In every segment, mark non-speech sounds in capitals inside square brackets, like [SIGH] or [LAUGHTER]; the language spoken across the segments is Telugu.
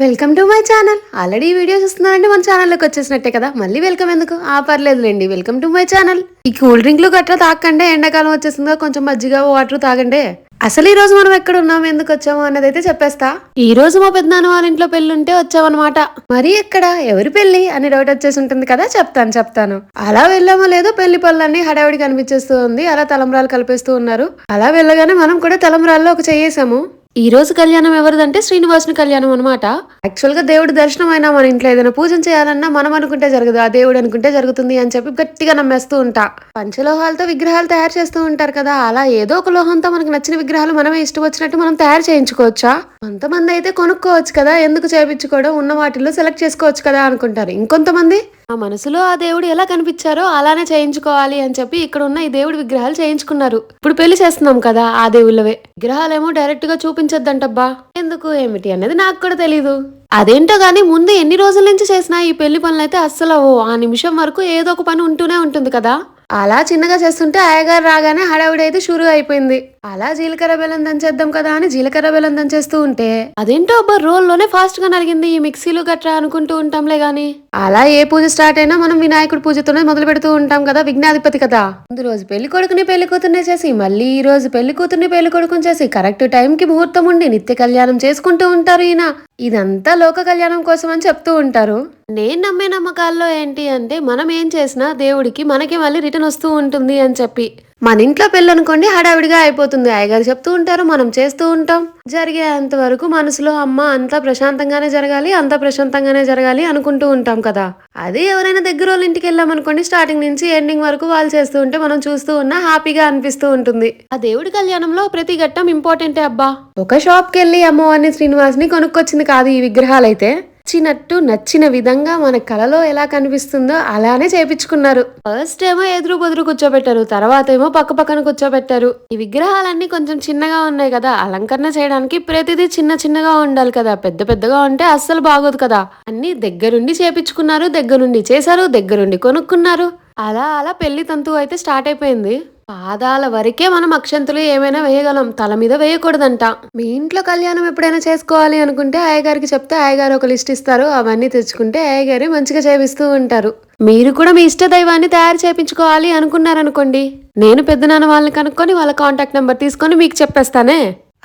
Welcome to my channel. Already videos video చూస్తున్నారంటే మన ఛానల్లోకి వచ్చేసినట్టే కదా. మళ్ళీ వెల్కమ్ ఎందుకు? ఆ పర్లేదులేండి. Welcome to my channel. ఈ కూల్ డ్రింక్లు గట్రా తాకండి ఎండాకాలం వచ్చేసిందిగా కొంచెం మజ్జిగ వాటర్ తాగండి. అసలు ఈ రోజు మనం ఎక్కడ ఉన్నాం ఎందుకు వచ్చాము అన్నది అయితే చెప్పేస్తా. ఈ రోజు మా పెద్దనాన్న వాళ్ళ ఇంట్లో పెళ్ళి ఉంటే వచ్చామన్నమాట. మరి ఎక్కడ? ఎవరి పెళ్ళి అని డౌట్ వచ్చేసి ఉంటుంది కదా చెప్తాను చెప్తాను. అలా వెళ్ళామో లేదో పెళ్ళి పనులన్నీ హడావిడి కనిపించేస్తూ ఉంది. అలా తలంబరాలు కలిపేస్తూ ఉన్నారు. అలా వెళ్ళగానే మనం కూడా తలంబరాల్లో ఒక చేయేసాము ఈ రోజు కళ్యాణం ఎవరిదంటే శ్రీనివాసుని కళ్యాణం అనమాట యాక్చువల్గా దేవుడి దర్శనం అయినా మన ఇంట్లో ఏదైనా పూజన చేయాలన్నా మనం అనుకుంటే జరగదు ఆ దేవుడు అనుకుంటే జరుగుతుంది అని చెప్పి గట్టిగా నమ్మేస్తూ ఉంటా. పంచలోహాలతో విగ్రహాలు తయారు చేస్తూ ఉంటారు కదా అలా ఏదో ఒక లోహంతో మనకు నచ్చిన విగ్రహాలు మనమే ఇష్టం వచ్చినట్టు మనం తయారు చేయించుకోవచ్చా? కొంతమంది అయితే కొనుక్కోవచ్చు కదా ఎందుకు చేయించుకోవడం ఉన్న వాటిల్లో సెలెక్ట్ చేసుకోవచ్చు కదా అనుకుంటారు. ఇంకొంతమంది ఆ మనసులో ఆ దేవుడు ఎలా కనిపించారో అలానే చేయించుకోవాలి అని చెప్పి ఇక్కడ ఉన్న ఈ దేవుడి విగ్రహాలు చేయించుకున్నారు. ఇప్పుడు పెళ్ళి చేస్తున్నాం కదా ఆ దేవుళ్ళవే. విగ్రహాలేమో డైరెక్ట్గా చూపించొద్దంటబ్బా. ఎందుకు ఏమిటి అనేది నాకు కూడా తెలీదు. అదేంటో కానీ ముందు ఎన్ని రోజుల నుంచి చేసినా ఈ పెళ్ళి పనులైతే అయితే అస్సలు ఆ నిమిషం వరకు ఏదో ఒక పని ఉంటూనే ఉంటుంది కదా. అలా చిన్నగా చేస్తుంటే అయ్యగారు రాగానే హడావిడి అయితే షురు అయిపోయింది. అలా జీలకర్ర బెల్లం దంచేద్దాం కదా అని జీలకర్ర బెల్లం దంచేస్తూ ఉంటే అదేంటో అబ్బా రోల్లోనే ఫాస్ట్గా నలిగింది. ఈ మిక్సీలు గట్రా అనుకుంటూ ఉంటాంలే గాని. అలా ఏ పూజ స్టార్ట్ అయినా మనం వినాయకుడు పూజతోనే మొదలు పెడుతూ ఉంటాం కదా విఘ్నాధిపతి కదా. ముందు రోజు పెళ్ళి కొడుకుని పెళ్ళి కూతుర్నే చేసి మళ్ళీ ఈ రోజు పెళ్ళి కూతుర్ని పెళ్ళి కొడుకుని చేసి కరెక్ట్ టైం కి ముహూర్తం ఉండి నిత్య కళ్యాణం చేసుకుంటూ ఉంటారు ఈయన. ఇదంతా లోక కళ్యాణం కోసం అని చెప్తూ ఉంటారు. నేను నమ్మే నమ్మకాల్లో ఏంటి అంటే మనం ఏం చేసినా దేవుడికి మనకి మళ్ళీ రిటర్న్ వస్తూ ఉంటుంది అని చెప్పి. మన ఇంట్లో పెళ్ళనుకోండి హడావిడిగా అయిపోతుంది. అయ్యగారు చెప్తూ ఉంటారు మనం చేస్తూ ఉంటాం. జరిగేంత వరకు మనసులో అమ్మ అంతా ప్రశాంతంగానే జరగాలి అంతా ప్రశాంతంగానే జరగాలి అనుకుంటూ ఉంటాం కదా. అది ఎవరైనా దగ్గర వాళ్ళ ఇంటికి వెళ్ళామనుకోండి స్టార్టింగ్ నుంచి ఎండింగ్ వరకు వాళ్ళు చేస్తూ ఉంటే మనం చూస్తూ ఉన్నా హ్యాపీగా అనిపిస్తూ ఉంటుంది. ఆ దేవుడి కళ్యాణంలో ప్రతి ఘట్టం ఇంపార్టెంటే అబ్బా? ఒక షాప్కి వెళ్ళి అమ్మవారిని శ్రీనివాస్ని కొనుక్కొచ్చింది కాదు ఈ విగ్రహాలైతే. నచ్చినట్టు నచ్చిన విధంగా మన కళలో ఎలా కనిపిస్తుందో అలానే చేపించుకున్నారు. ఫస్ట్ ఏమో ఎదురు బొదురు కూర్చోబెట్టారు తర్వాత ఏమో పక్క పక్కన కూర్చోబెట్టారు. ఈ విగ్రహాలన్నీ కొంచెం చిన్నగా ఉన్నాయి కదా అలంకరణ చేయడానికి ప్రతిదీ చిన్న చిన్నగా ఉండాలి కదా పెద్ద పెద్దగా ఉంటే అస్సలు బాగోదు కదా. అన్ని దగ్గరుండి చేపించుకున్నారు దగ్గరుండి చేశారు దగ్గరుండి కొనుక్కున్నారు. అలా అలా పెళ్ళి తంతు అయితే స్టార్ట్ అయిపోయింది. పాదాల వరకే మనం అక్షంతులు ఏమైనా వేయగలం. తల మీద వేయకూడదంట. మీ ఇంట్లో కళ్యాణం ఎప్పుడైనా చేసుకోవాలి అనుకుంటే అయ్యగారికి చెప్తే అయ్యగారు ఒక లిస్ట్ ఇస్తారు. అవన్నీ తెచ్చుకుంటే అయ్యగారు మంచిగా చేపిస్తూ ఉంటారు. మీరు కూడా మీ ఇష్ట దైవాన్ని తయారు చేపించుకోవాలి అనుకున్నారనుకోండి. నేను పెద్దనాన్న వాళ్ళని కనుక్కొని వాళ్ళ కాంటాక్ట్ నెంబర్ తీసుకొని మీకు చెప్పేస్తానే.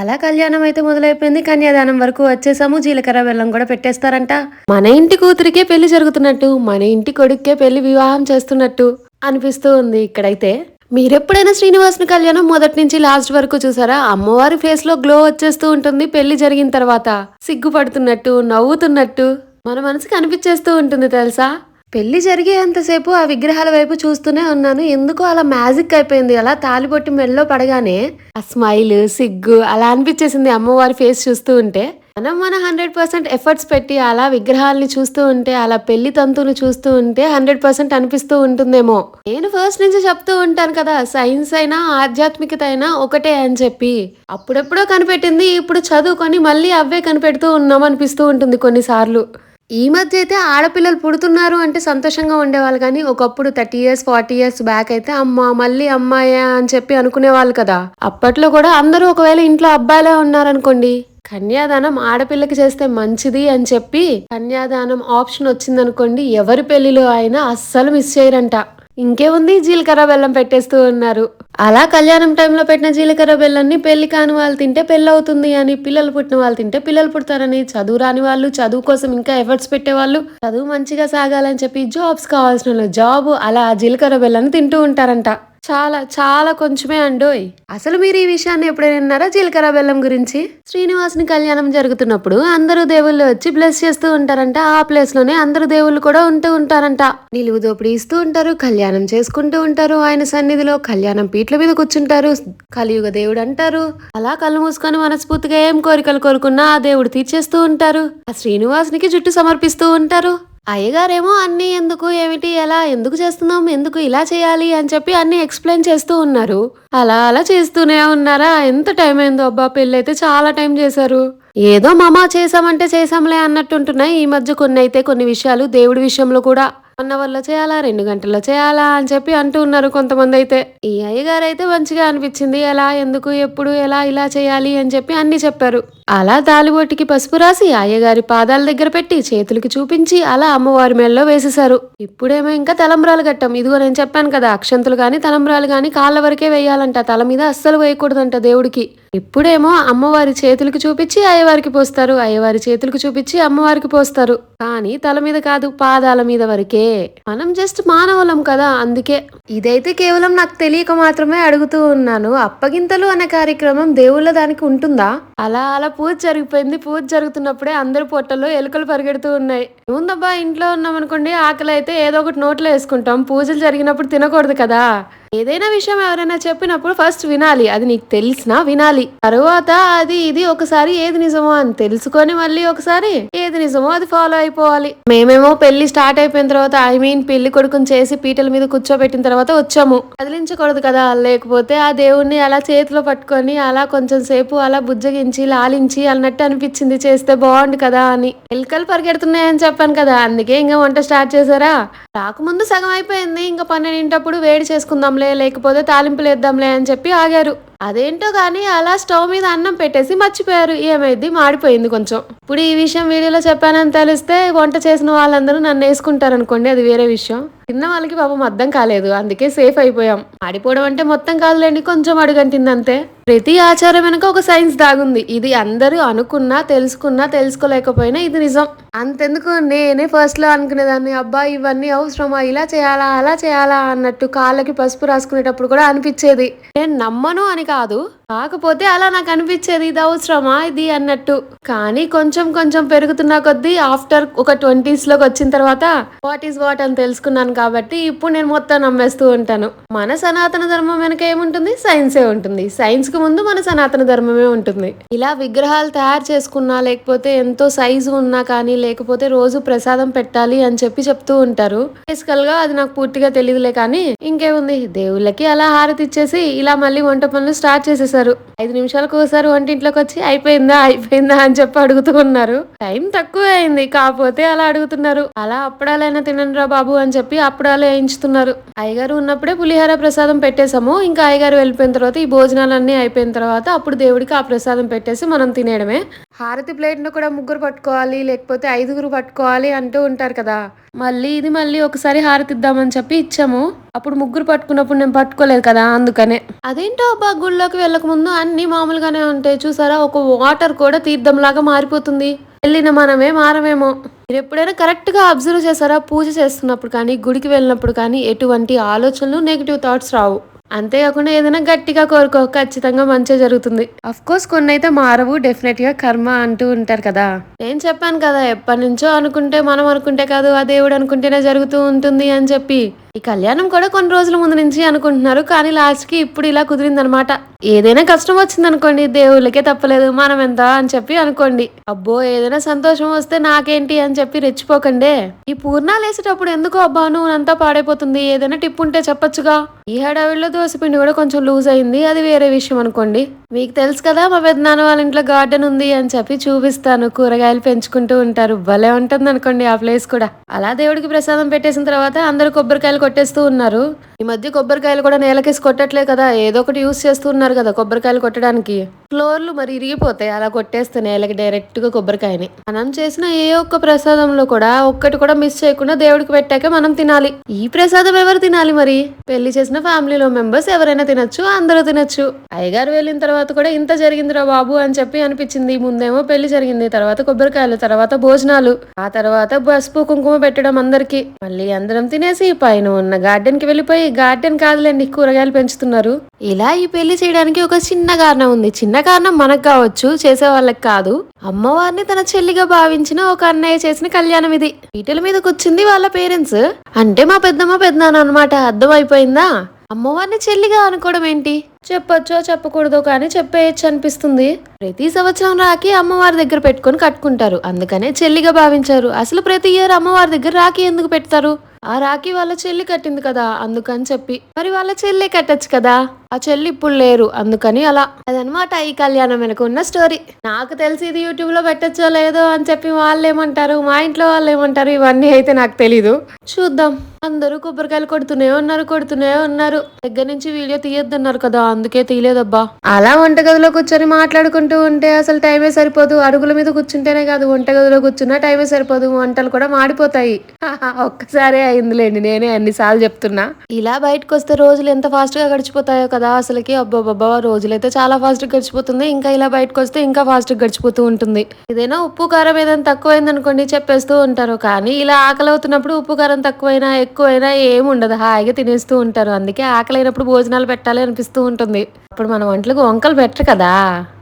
అలా కళ్యాణం అయితే మొదలైపోయింది. కన్యాదానం వరకు వచ్చేసాము. జీలకర్ర బెల్లం కూడా పెట్టేస్తారంట. మన ఇంటి కూతురికే పెళ్ళి జరుగుతున్నట్టు మన ఇంటి కొడుక్కే పెళ్ళి వివాహం చేస్తున్నట్టు అనిపిస్తూ ఉంది. ఇక్కడైతే మీరెప్పుడైనా శ్రీనివాసుని కళ్యాణం మొదటి నుంచి లాస్ట్ వరకు చూసారా? అమ్మవారి ఫేస్లో గ్లో వచ్చేస్తూ ఉంటుంది పెళ్ళి జరిగిన తర్వాత సిగ్గుపడుతున్నట్టు నవ్వుతున్నట్టు మన మనసుకి అనిపించేస్తూ ఉంటుంది తెలుసా? పెళ్ళి జరిగేంతసేపు ఆ విగ్రహాల వైపు చూస్తూనే ఉన్నాను. ఎందుకో అలా మ్యాజిక్ అయిపోయింది. అలా తాలిబొట్టి మెడలో పడగానే ఆ స్మైల్ సిగ్గు అలా అనిపించేసింది అమ్మవారి ఫేస్ చూస్తూ ఉంటే. మనం మన హండ్రెడ్ పర్సెంట్ ఎఫర్ట్స్ పెట్టి అలా విగ్రహాలని చూస్తూ ఉంటే అలా పెళ్ళి తంతువులు చూస్తూ ఉంటే హండ్రెడ్ పర్సెంట్ అనిపిస్తూ ఉంటుందేమో. నేను ఫస్ట్ నుంచి చెప్తూ ఉంటాను కదా సైన్స్ అయినా ఆధ్యాత్మికత అయినా ఒకటే అని చెప్పి. అప్పుడెప్పుడో కనిపెట్టింది ఇప్పుడు చదువుకొని మళ్ళీ అవే కనిపెడుతూ ఉన్నాం అనిపిస్తూ ఉంటుంది కొన్నిసార్లు. ఈ మధ్య అయితే ఆడపిల్లలు పుడుతున్నారు అంటే సంతోషంగా ఉండేవాళ్ళు కానీ ఒకప్పుడు thirty years forty years back అయితే అమ్మ మళ్ళీ అమ్మాయే అని చెప్పి అనుకునేవాళ్ళు కదా. అప్పట్లో కూడా అందరూ ఒకవేళ ఇంట్లో అబ్బాయిలే ఉన్నారనుకోండి కన్యాదానం ఆడపిల్లకి చేస్తే మంచిది అని చెప్పి కన్యాదానం ఆప్షన్ వచ్చిందనుకోండి ఎవరి పెళ్ళిలో అయినా అస్సలు మిస్ చేయరంట. ఇంకేముంది? జీలకర్ర బెల్లం పెట్టేస్తూ ఉన్నారు. అలా కళ్యాణం టైంలో పెట్టిన జీలకర్ర బెల్లాన్ని పెళ్ళి కాని వాళ్ళు తింటే పెళ్ళి అవుతుంది అని పిల్లలు పుట్టిన వాళ్ళు తింటే పిల్లలు పుడతారని చదువు రాని వాళ్ళు చదువు కోసం ఇంకా ఎఫర్ట్స్ పెట్టేవాళ్ళు చదువు మంచిగా సాగాలని చెప్పి జాబ్స్ కావాల్సిన వాళ్ళు జాబ్ అలా ఆ జీలకర్ర బెల్లాన్ని తింటూ ఉంటారంట. చాలా చాలా కొంచెమే అండోయ్. అసలు మీరు ఈ విషయాన్ని ఎప్పుడైనా విన్నారా జీలకర్ర బెల్లం గురించి? శ్రీనివాసుని కళ్యాణం జరుగుతున్నప్పుడు అందరూ దేవుళ్ళు వచ్చి బ్లెస్ చేస్తూ ఉంటారంట. ఆ ప్లేస్లోనే అందరూ దేవుళ్ళు కూడా ఉంటూ ఉంటారంట. నిలువు దోపిడి ఇస్తూ ఉంటారు కళ్యాణం చేసుకుంటూ ఉంటారు. ఆయన సన్నిధిలో కళ్యాణం పీట్ల మీద కూర్చుంటారు. కలియుగ దేవుడు అంటారు. అలా కళ్ళు మూసుకొని మనస్ఫూర్తిగా ఏం కోరికలు కోరుకున్నా ఆ దేవుడు తీర్చేస్తూ ఉంటారు. ఆ శ్రీనివాసునికి జుట్టు సమర్పిస్తూ ఉంటారు. అయ్యగారేమో అన్ని ఎందుకు ఏమిటి ఎలా ఎందుకు చేస్తున్నాం ఎందుకు ఇలా చేయాలి అని చెప్పి అన్ని ఎక్స్ప్లెయిన్ చేస్తూ ఉన్నారు. అలా అలా చేస్తూనే ఉన్నారా? ఎంత టైం అయిందో అబ్బా పెళ్ళైతే చాలా టైం చేశారు. ఏదో మామ చేసామంటే చేసాంలే అన్నట్టుంటున్నాయి. ఈ మధ్య కొన్ని అయితే కొన్ని విషయాలు దేవుడి విషయంలో కూడా వన్ అవర్లో చేయాలా రెండు గంటల్లో చేయాలా అని చెప్పి అంటూ ఉన్నారు కొంతమంది అయితే. ఈ అయ్యగారు అయితే మంచిగా అనిపించింది. ఎలా ఎందుకు ఎప్పుడు ఎలా ఇలా చేయాలి అని చెప్పి అన్ని చెప్పారు. అలా తాలిబొట్టికి పసుపు రాసి అయ్యగారి పాదాల దగ్గర పెట్టి చేతులకి చూపించి అలా అమ్మవారి మెళ్ళలో వేసేశారు. ఇప్పుడేమో ఇంకా తలంబ్రాలు కట్టం. ఇదిగో నేను చెప్పాను కదా అక్షంతులు గాని తలంబ్రాలు గాని కాళ్ళ వరకే వేయాలంట. తల మీద అస్సలు వేయకూడదంట దేవుడికి. ఇప్పుడేమో అమ్మవారి చేతులకి చూపించి అయ్యవారికి పోస్తారు. అయ్యవారి చేతులకు చూపించి అమ్మవారికి పోస్తారు. కానీ తల మీద కాదు పాదాల మీద వరకే. మనం జస్ట్ మానవులం కదా అందుకే. ఇదైతే కేవలం నాకు తెలియక మాత్రమే అడుగుతూ ఉన్నాను. అప్పగింతలు అనే కార్యక్రమం దేవుళ్ళ దానికి ఉంటుందా? అలా అలా పూజ జరిగిపోయింది. పూజ జరుగుతున్నప్పుడే అందరి పొట్టలో ఎలుకలు పరిగెడుతూ ఉన్నాయి. ఉందబ్బా ఇంట్లో ఉన్నాం అనుకోండి ఆకలి అయితే ఏదో ఒకటి నోట్లో వేసుకుంటాం. పూజలు జరిగినప్పుడు తినకూడదు కదా. ఏదైనా విషయం ఎవరైనా చెప్పినప్పుడు ఫస్ట్ వినాలి. అది నీకు తెలిసినా వినాలి. తరువాత అది ఇది ఒకసారి ఏది నిజమో అని తెలుసుకొని మళ్ళీ ఒకసారి ఏది నిజమో అది ఫాలో అయిపోవాలి. మేమేమో పెళ్ళి స్టార్ట్ అయిపోయిన తర్వాత ఐ మీన్ పెళ్ళి కొడుకుని చేసి పీటల మీద కూర్చోబెట్టిన తర్వాత వచ్చాము. కదిలించకూడదు కదా. లేకపోతే ఆ దేవుణ్ణి అలా చేతిలో పట్టుకొని అలా కొంచెం సేపు అలా బుజ్జగించి లాలించి అన్నట్టు అనిపించింది. చేస్తే బాగుండు కదా అని. ఎలుకలు పరిగెడుతున్నాయని చెప్పాను కదా. అందుకే ఇంకా వంట స్టార్ట్ చేశారా? రాకముందు సగం అయిపోయింది. ఇంకా పన్నెండింటప్పుడు వేడి చేసుకుందాంలే లేకపోతే తాలింపులు వేద్దాంలే అని చెప్పి ఆగారు. అదేంటో కానీ అలా స్టవ్ మీద అన్నం పెట్టేసి మర్చిపోయారు. ఏమైంది? మాడిపోయింది కొంచెం. ఇప్పుడు ఈ విషయం వీడియోలో చెప్పానని తెలిస్తే వంట చేసిన వాళ్ళందరూ నన్ను వేసుకుంటారు అనుకోండి అది వేరే విషయం. తిన్న వాళ్ళకి పాపం అర్థం కాలేదు అందుకే సేఫ్ అయిపోయాం. మాడిపోవడం అంటే మొత్తం కాదులేండి కొంచెం అడుగంటింది అంతే ప్రతి ఆచారం వెనుక ఒక సైన్స్ దాగుంది. ఇది అందరూ అనుకున్నా తెలుసుకున్నా తెలుసుకోలేకపోయినా ఇది నిజం. అంతెందుకు నేనే ఫస్ట్లో అనుకునేదాన్ని అబ్బా ఇవన్నీ అవసరమా ఇలా చేయాలా అలా చేయాలా అన్నట్టు కాళ్ళకి పసుపు రాసుకునేటప్పుడు కూడా అనిపించేది. నేను నమ్మను అని కాదు కాకపోతే అలా నాకు అనిపించేది ఇది అవసరమా ఇది? అన్నట్టు. కానీ కొంచెం కొంచెం పెరుగుతున్న కొద్దీ ఆఫ్టర్ ఒక ట్వంటీస్లోకి వచ్చిన తర్వాత వాట్ ఈస్ వాట్? అని తెలుసుకున్నాను కాబట్టి ఇప్పుడు నేను మొత్తం నమ్మేస్తూ ఉంటాను. మన సనాతన ధర్మం వెనక ఏముంటుంది? సైన్సే ఉంటుంది. సైన్స్కు ముందు మన సనాతన ధర్మమే ఉంటుంది. ఇలా విగ్రహాలు తయారు చేసుకున్నా లేకపోతే ఎంతో సైజు ఉన్నా కానీ లేకపోతే రోజు ప్రసాదం పెట్టాలి అని చెప్పి చెప్తూ ఉంటారు. బేసికల్గా అది నాకు పూర్తిగా తెలియదులే కానీ ఇంకేముంది? దేవుళ్ళకి అలా హారతి ఇచ్చేసి ఇలా మళ్ళీ వంట పనులు స్టార్ట్ చేసేసారు. ఐదు నిమిషాలకు ఒకసారి వంటింట్లోకి వచ్చి అయిపోయిందా అయిపోయిందా అని చెప్పి అడుగుతూ ఉన్నారు. టైం తక్కువ అయింది కాకపోతే అలా అడుగుతున్నారు. అలా అప్పడాలైనా తినండి రా బాబు అని చెప్పి అప్పడాలు వేయించుతున్నారు. అయ్యగారు ఉన్నప్పుడే పులిహార ప్రసాదం పెట్టేశాము. ఇంకా అయ్యగారు వెళ్ళిపోయిన తర్వాత ఈ భోజనాలన్నీ అయిపోయిన తర్వాత అప్పుడు దేవుడికి ఆ ప్రసాదం పెట్టేసి మనం తినేయడమే. హారతి ప్లేట్ను కూడా ముగ్గురు పట్టుకోవాలి లేకపోతే ఐదుగురు పట్టుకోవాలి అంటూ ఉంటారు కదా. మళ్ళీ ఇది మళ్ళీ ఒకసారి హారతిద్దామని చెప్పి ఇచ్చాము. అప్పుడు ముగ్గురు పట్టుకున్నప్పుడు నేను పట్టుకోలేదు కదా అందుకనే. అదేంటో అబ్బా గుళ్ళోకి వెళ్ళక ముందు అన్ని మామూలుగానే ఉంటాయి. చూసారా ఒక వాటర్ కూడా తీర్థంలాగా మారిపోతుంది. వెళ్ళిన మనమే మారమేమో. మీరు ఎప్పుడైనా కరెక్ట్గా అబ్జర్వ్ చేశారా? పూజ చేస్తున్నప్పుడు కానీ గుడికి వెళ్ళినప్పుడు కానీ ఎటువంటి ఆలోచనలు నెగిటివ్ థాట్స్ రావు. అంతేకాకుండా ఏదైనా గట్టిగా కోరుకో ఖచ్చితంగా మంచిగా జరుగుతుంది. అఫ్ కోర్స్ కొన్ని అయితే మారవు డెఫినెట్గా కర్మ అంటూ ఉంటారు కదా. నేను చెప్పాను కదా ఎప్పటి నుంచో అనుకుంటే మనం అనుకుంటే కాదు ఆ దేవుడు అనుకుంటేనే జరుగుతూ ఉంటుంది అని చెప్పి. ఈ కళ్యాణం కూడా కొన్ని రోజుల ముందు నుంచి అనుకుంటున్నారు కానీ లాస్ట్కి ఇప్పుడు ఇలా కుదిరిందనమాట. ఏదైనా కష్టం వచ్చిందనుకోండి దేవుళ్ళకే తప్పలేదు మనం ఎంత అని చెప్పి అనుకోండి. అబ్బో ఏదైనా సంతోషం వస్తే నాకేంటి అని చెప్పి రెచ్చిపోకండే. ఈ పూర్ణాలు వేసేటప్పుడు ఎందుకు అబ్బా నువ్వు అంతా పాడైపోతుంది? ఏదైనా టిప్ ఉంటే చెప్పొచ్చుగా. ఈ హడావిడిలో దోసపిండి కూడా కొంచెం లూజ్ అయింది అది వేరే విషయం అనుకోండి. మీకు తెలుసు కదా మా పెద్దనాన్న వాళ్ళ ఇంట్లో గార్డెన్ ఉంది అని చెప్పి చూపిస్తాను. కూరగాయలు పెంచుకుంటూ ఉంటారు. భలే ఉంటుంది అనుకోండి ఆ ప్లేస్ కూడా. అలా దేవుడికి ప్రసాదం పెట్టేసిన తర్వాత అందరూ కొబ్బరికాయలు కొట్టేస్తూ ఉన్నారు. ఈ మధ్య కొబ్బరికాయలు కూడా నేలకేసి కొట్టట్లే కదా. ఏదో ఒకటి యూస్ చేస్తూ ఉన్నారు కదా కొబ్బరికాయలు కొట్టడానికి. ఫ్లోర్లు మరి ఇరిగిపోతాయి. అలా కొట్టేస్తే నేలకి డైరెక్ట్గా కొబ్బరికాయని. మనం చేసిన ఏ ఒక్క ప్రసాదంలో కూడా ఒక్కటి కూడా మిస్ చేయకుండా దేవుడికి పెట్టాక మనం తినాలి. ఈ ప్రసాదం ఎవరు తినాలి మరి? పెళ్ళి చేసిన ఫ్యామిలీలో మెంబర్స్ ఎవరైనా తినొచ్చు అందరూ తినొచ్చు. అయ్యగారు వెళ్ళిన తర్వాత తర్వాత కూడా ఇంత జరిగిందిరా బాబు అని చెప్పి అనిపించింది. ముందేమో పెళ్ళి జరిగింది. తర్వాత కొబ్బరికాయలు తర్వాత భోజనాలు ఆ తర్వాత పసుపు కుంకుమ పెట్టడం అందరికి. మళ్ళీ అందరం తినేసి పైన ఉన్న గార్డెన్కి వెళ్ళిపోయి గార్డెన్ కాదులేండి కూరగాయలు పెంచుతున్నారు. ఇలా ఈ పెళ్ళి చేయడానికి ఒక చిన్న కారణం ఉంది. చిన్న కారణం మనకు కావచ్చు చేసే వాళ్ళకి కాదు. అమ్మవారిని తన చెల్లిగా భావించిన ఒక అన్నయ్య చేసిన కళ్యాణం ఇది. పీటల మీద కూర్చుంది వాళ్ళ పేరెంట్స్. అంటే మా పెద్దమ్మ పెద్దనాన్న అనమాట అయిపోయిందా అమ్మవారిని చెల్లిగా అనుకోవడం ఏంటి? చెప్పొచ్చో చెప్పకూడదో కానీ చెప్పేయచ్చు అనిపిస్తుంది. ప్రతి సంవత్సరం రాఖీ అమ్మవారి దగ్గర పెట్టుకొని కట్టుకుంటారు. అందుకనే చెల్లిగా భావించారు. అసలు ప్రతి ఇయర్ అమ్మవారి దగ్గర రాఖీ ఎందుకు పెడతారు? ఆ రాఖీ వాళ్ళ చెల్లి కట్టింది కదా అందుకని చెప్పి. మరి వాళ్ళ చెల్లి కట్టచ్చు కదా? ఆ చెల్లి ఇప్పుడు లేరు అందుకని అలా. అదనమాట ఈ కళ్యాణం వెనక ఉన్న స్టోరీ నాకు తెలిసి ఇది యూట్యూబ్లో పెట్టచ్చో లేదో అని చెప్పి వాళ్ళు ఏమంటారు మా ఇంట్లో వాళ్ళు ఏమంటారు ఇవన్నీ అయితే నాకు తెలీదు. చూద్దాం. అందరూ కొబ్బరికాయలు కొడుతూనే ఉన్నారు కొడుతూనే ఉన్నారు. దగ్గర నుంచి వీడియో తీయొద్దన్నారు కదా అందుకే తీయలేదబ్బా. అలా వంటగదిలో కూర్చొని మాట్లాడుకుంటూ ఉంటే అసలు టైమే సరిపోదు. అరుగుల మీద కూర్చుంటేనే కాదు వంటగదిలో కూర్చున్నా టైమే సరిపోదు. వంటలు కూడా మాడిపోతాయి. [LAUGHS] ఒక్కసారే అయిందిలేండి నేనే అన్నిసార్లు చెప్తున్నా. ఇలా బయటకు వస్తే రోజులు ఎంత ఫాస్ట్గా గడిచిపోతాయో కదా. అసలుకి? అబ్బాబ్బా రోజులైతే చాలా ఫాస్ట్గా గడిచిపోతుంది. ఇంకా ఇలా బయటకు వస్తే ఇంకా ఫాస్ట్గా గడిచిపోతూ ఉంటుంది. ఏదైనా ఉప్పు కారం ఏదైనా తక్కువైంది అనుకోండి చెప్పేస్తూ ఉంటారు. కానీ ఇలా ఆకలి అవుతున్నప్పుడు ఉప్పు కారం తక్కువైనా ఎక్కువైనా ఏమి ఉండదు. హాయిగా తినేస్తూ ఉంటారు. అందుకే ఆకలి అయినప్పుడు భోజనాలు పెట్టాలి అనిపిస్తూ ఉంటుంది. అప్పుడు మన వంటలకు వంకలు బెటర్ కదా.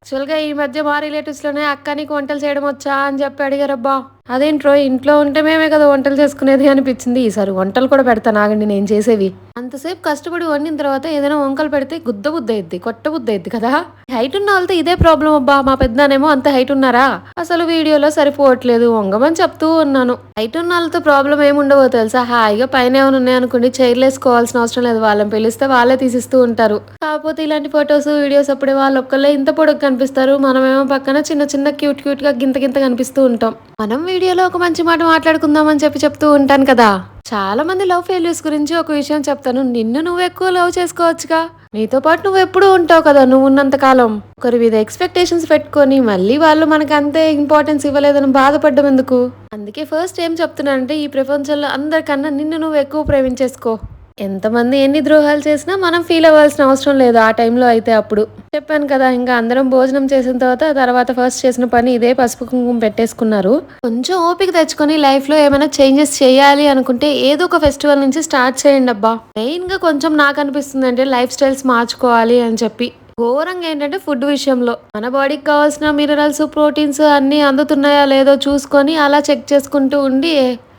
యాక్చువల్గా ఈ మధ్య మా రిలేటివ్స్లోనే అక్క నీకు వంటలు చేయడం వచ్చా అని చెప్పి అడిగారబ్బా. అదేంట్రో ఇంట్లో ఉంటే మేమే కదా వంటలు చేసుకునేది అనిపించింది. ఈసారి వంటలు కూడా పెడతాను ఆగండి నేను చేసేవి. అంతసేపు కష్టపడి వండిన తర్వాత ఏదైనా వంకలు పెడితే గుద్ద బుద్ధ అయింది కొట్ట బుద్ధ అయింది కదా? హైట్ ఉన్న వాళ్ళతో ఇదే ప్రాబ్లం అబ్బా మా పెద్దనేమో అంత హైట్ ఉన్నారా? అసలు వీడియోలో సరిపోవట్లేదు వంగమని చెప్తూ ఉన్నాను. హైట్ ఉన్న వాళ్ళతో ప్రాబ్లం ఏముండవో తెలుసా? హాయిగా పైన ఏమైనా ఉన్నాయనుకోండి చైర్లు వేసుకోవాల్సిన అవసరం లేదు. వాళ్ళని పిలిస్తే వాళ్ళే తీసిస్తూ ఉంటారు. కాకపోతే ఇలాంటి ఫొటోస్ వీడియోస్ అప్పుడే వాళ్ళు ఒక్కళ్ళే ఇంత పొడుగు కనిపిస్తారు. మనమేమో పక్కన చిన్న చిన్న క్యూట్ క్యూట్గా గింత గింత కనిపిస్తూ ఉంటాం. మనం వీడియోలో ఒక మంచి మాట మాట్లాడుకుందామని చెప్పి చెప్తూ ఉంటాను కదా? చాలా మంది లవ్ ఫెయిల్యూర్స్ గురించి ఒక విషయం చెప్తాను. నిన్ను నువ్వు ఎక్కువ లవ్ చేసుకోవచ్చుగా. నీతో పాటు నువ్వు ఎప్పుడూ ఉంటావు కదా నువ్వు ఉన్నంత కాలం. ఒకరి మీద ఎక్స్పెక్టేషన్స్ పెట్టుకొని మళ్ళీ వాళ్ళు మనకు అంతే ఇంపార్టెన్స్ ఇవ్వలేదని బాధపడ్డం ఎందుకు? అందుకే ఫస్ట్ ఏం చెప్తున్నానంటే ఈ ప్రపంచంలో అందరికన్నా నిన్ను నువ్వు ఎక్కువ ప్రేమించేసుకో. ఎంతమంది ఎన్ని ద్రోహాలు చేసినా మనం ఫీల్ అవ్వాల్సిన అవసరం లేదు. ఆ టైంలో అయితే అప్పుడు. చెప్పాను కదా ఇంకా అందరం భోజనం చేసిన తర్వాత తర్వాత ఫస్ట్ చేసిన పని ఇదే పసుపు కుంకుమ పెట్టేసుకున్నారు. కొంచెం ఓపిక తెచ్చుకొని లైఫ్లో ఏమైనా చేంజెస్ చేయాలి అనుకుంటే ఏదో ఒక ఫెస్టివల్ నుంచి స్టార్ట్ చేయండి అబ్బా. మెయిన్గా కొంచెం నాకు అనిపిస్తుంది అంటే లైఫ్ స్టైల్స్ మార్చుకోవాలి అని చెప్పి. ఘోరంగా ఏంటంటే ఫుడ్ విషయంలో. మన బాడీకి కావాల్సిన మినరల్స్ ప్రోటీన్స్ అన్నీ అందుతున్నాయా లేదో చూసుకొని అలా చెక్ చేసుకుంటూ ఉండి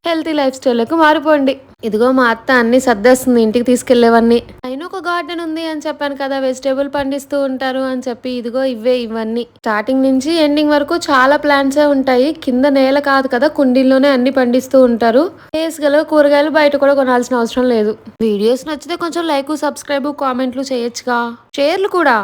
హెల్తీ లైఫ్ స్టైల్లోకి మారిపోండి. ఇదిగో మా అత్త అన్ని సర్దేస్తుంది ఇంటికి తీసుకెళ్ళేవన్నీ అయినా ఒక గార్డెన్ ఉంది అని చెప్పాను కదా వెజిటేబుల్ పండిస్తూ ఉంటారు అని చెప్పి ఇదిగో ఇవే ఇవన్నీ. స్టార్టింగ్ నుంచి ఎండింగ్ వరకు చాలా ప్లాంట్సే ఉంటాయి కింద నేల కాదు కదా కుండీల్లోనే అన్ని పండిస్తూ ఉంటారు. వేసుగలో కూరగాయలు బయట కూడా కొనాల్సిన అవసరం లేదు. వీడియోస్ నచ్చితే కొంచెం లైక్ సబ్స్క్రైబ్ కామెంట్లు చేయొచ్చుగా. షేర్లు కూడా.